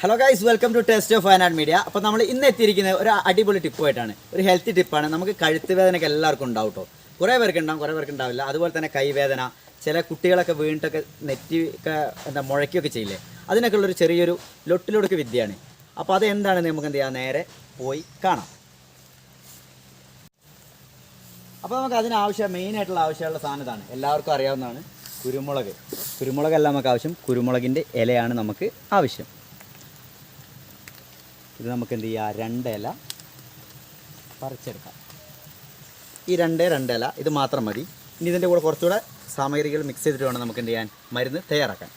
Hello guys welcome to taste of Wayanad media അപ്പോൾ നമ്മൾ ഇന്ന് എത്തിയിരിക്കുന്നത് ഒരു അടിപൊളി ടിപ്പായിട്ടാണ്. ഒരു ഹെൽത്തി ടിപ്പാണ് നമുക്ക് കഴുത്ത് വേദനയ്ക്ക് എല്ലാവർക്കും ഉണ്ടാവും കേട്ടോ കുറേ പേർക്ക് ഉണ്ടാവും കുറേ പേർക്ക് ഉണ്ടാവില്ല. അതുപോലെ തന്നെ കൈവേദന ചില കുട്ടികളൊക്കെ വീണിട്ടൊക്കെ നെറ്റിൊക്കെ എന്താ മുഴയ്ക്കുകയൊക്കെ ചെയ്യില്ലേ? അതിനൊക്കെ ഉള്ളൊരു ചെറിയൊരു ലൊട്ടിലൊടുക്ക് വിദ്യയാണ്. അപ്പോൾ അത് എന്താണ് നമുക്ക് എന്ത് ചെയ്യാം? നേരെ പോയി കാണാം. അപ്പോൾ നമുക്ക് അതിനാവശ്യം മെയിനായിട്ടുള്ള ആവശ്യമുള്ള സാധനം ഇതാണ്. എല്ലാവർക്കും അറിയാവുന്നതാണ് കുരുമുളക്. കുരുമുളകല്ല നമുക്ക് ആവശ്യം. കുരുമുളകിന്റെ ഇലയാണ് നമുക്ക് ആവശ്യം. ഇത് നമുക്ക് എന്ത് ചെയ്യാം? രണ്ടില പറിച്ചെടുക്കാം. ഈ രണ്ടേ രണ്ട് ഇല ഇത് മാത്രം മതി. ഇനി ഇതിന്റെ കൂടെ കുറച്ചുകൂടെ സാമഗ്രികൾ മിക്സ് ചെയ്തിട്ട് വേണം നമുക്ക് എന്ത് ചെയ്യാൻ? മരുന്ന് തയ്യാറാക്കാൻ.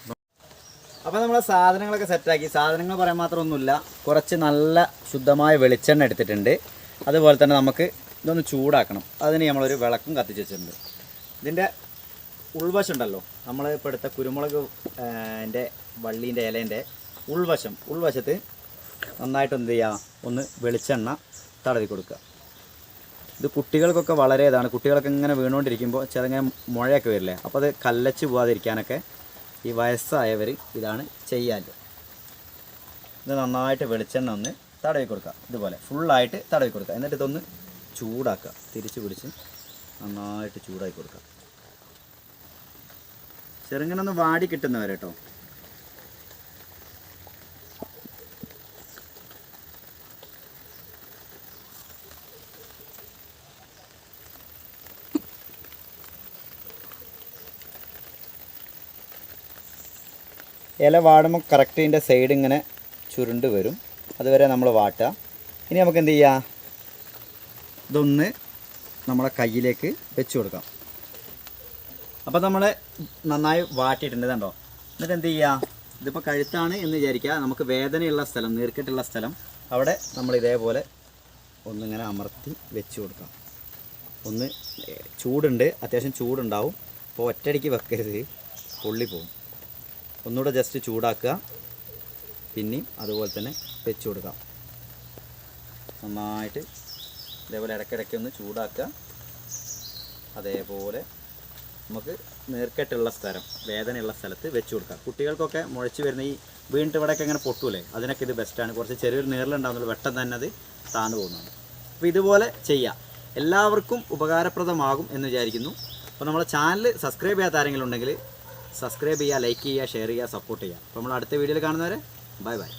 അപ്പോൾ നമ്മൾ സാധനങ്ങളൊക്കെ സെറ്റാക്കി സാധനങ്ങൾ പറയാൻ മാത്രമൊന്നുമില്ല. കുറച്ച് നല്ല ശുദ്ധമായ വെളിച്ചെണ്ണ എടുത്തിട്ടുണ്ട്. അതുപോലെ തന്നെ നമുക്ക് ഇതൊന്ന് ചൂടാക്കണം. അതിന് നമ്മളൊരു വിളക്കും കത്തിച്ച് വെച്ചിട്ടുണ്ട്. ഇതിന്റെ ഉൾവശം ഉണ്ടല്ലോ. നമ്മൾ ഇപ്പോൾ എടുത്ത കുരുമുളക് എന്റെ വള്ളീന്റെ ഇലേന്റെ ഉൾവശം. ഉൾവശത്ത് നന്നായിട്ട് എന്ത് ചെയ്യുക ഒന്ന് വെളിച്ചെണ്ണ തടവി കൊടുക്കുക. ഇത് കുട്ടികൾക്കൊക്കെ വളരെ ഇതാണ്. കുട്ടികളൊക്കെ ഇങ്ങനെ വീണുകൊണ്ടിരിക്കുമ്പോൾ ചെറുങ്ങനെ മുഴയൊക്കെ വരില്ലേ? അപ്പോൾ അത് കല്ലച്ച് പോകാതിരിക്കാനൊക്കെ ഈ വയസ്സായവർ ഇതാണ് ചെയ്യാൻ ഇത് നന്നായിട്ട് വെളിച്ചെണ്ണ ഒന്ന് തടവി കൊടുക്കുക. ഇതുപോലെ ഫുള്ളായിട്ട് തടവി കൊടുക്കുക. എന്നിട്ട് ഇതൊന്ന് ചൂടാക്കുക. തിരിച്ച് പിടിച്ച് നന്നായിട്ട് ചൂടാക്കി കൊടുക്കുക. ചെറുങ്ങനെ ഒന്ന് വാടി കിട്ടുന്നവരെ കേട്ടോ ഇല വാടുമ്പോൾ കറക്റ്റ് ഇതിന്റെ സൈഡ് ഇങ്ങനെ ചുരുണ്ട് വരും. അതുവരെ നമ്മൾ വാട്ടുക. ഇനി നമുക്ക് എന്ത് ചെയ്യാം? ഇതൊന്ന് നമ്മളെ കയ്യിലേക്ക് വെച്ച് കൊടുക്കാം. അപ്പോൾ നമ്മൾ നന്നായി വാട്ടിയിട്ടുണ്ട് കണ്ടോ? എന്നിട്ട് എന്ത് ചെയ്യുക ഇതിപ്പോൾ കഴുത്താണ് എന്ന് വിചാരിക്കുക. നമുക്ക് വേദനയുള്ള സ്ഥലം നീർക്കെട്ടുള്ള സ്ഥലം അവിടെ നമ്മൾ ഇതേപോലെ ഒന്നിങ്ങനെ അമർത്തി വെച്ച് കൊടുക്കാം. ഒന്ന് ചൂടുണ്ട്. അത്യാവശ്യം ചൂടുണ്ടാവും. അപ്പോൾ ഒറ്റയടിക്ക് വെക്കരുത്. പൊള്ളി പൊള്ളിപ്പോവും. ഒന്നുകൂടെ ജസ്റ്റ് ചൂടാക്കുക. പിന്നെയും അതുപോലെ തന്നെ വെച്ച് കൊടുക്കാം. നന്നായിട്ട് ഇതേപോലെ ഇടയ്ക്കിടയ്ക്ക് ഒന്ന് ചൂടാക്കുക. അതേപോലെ നമുക്ക് നീർക്കെട്ടുള്ള സ്ഥലം വേദനയുള്ള സ്ഥലത്ത് വെച്ച് കൊടുക്കാം. കുട്ടികൾക്കൊക്കെ മുഴച്ച് വരുന്ന ഈ വീണ്ടും ഇവിടെയൊക്കെ ഇങ്ങനെ പൊട്ടൂലേ? അതിനൊക്കെ ഇത് ബെസ്റ്റാണ് കുറച്ച് ചെറിയൊരു നീറിലുണ്ടാകുന്നുള്ളൂ പെട്ടെന്ന് തന്നെ അത് താന്നു പോകുന്നുണ്ട് അപ്പോൾ ഇതുപോലെ ചെയ്യാം. എല്ലാവർക്കും ഉപകാരപ്രദമാകും എന്ന് വിചാരിക്കുന്നു. അപ്പോൾ നമ്മളെ ചാനൽ സബ്സ്ക്രൈബ് ചെയ്യാത്ത ആരെങ്കിലും ഉണ്ടെങ്കിൽ സബ്സ്ക്രൈബ് ചെയ്യുക ലൈക്ക് ചെയ്യുക ഷെയർ ചെയ്യുക സപ്പോർട്ട് ചെയ്യുക. അപ്പോൾ നമ്മൾ അടുത്ത വീഡിയോയിൽ കാണുന്നവരെ ബൈ ബൈ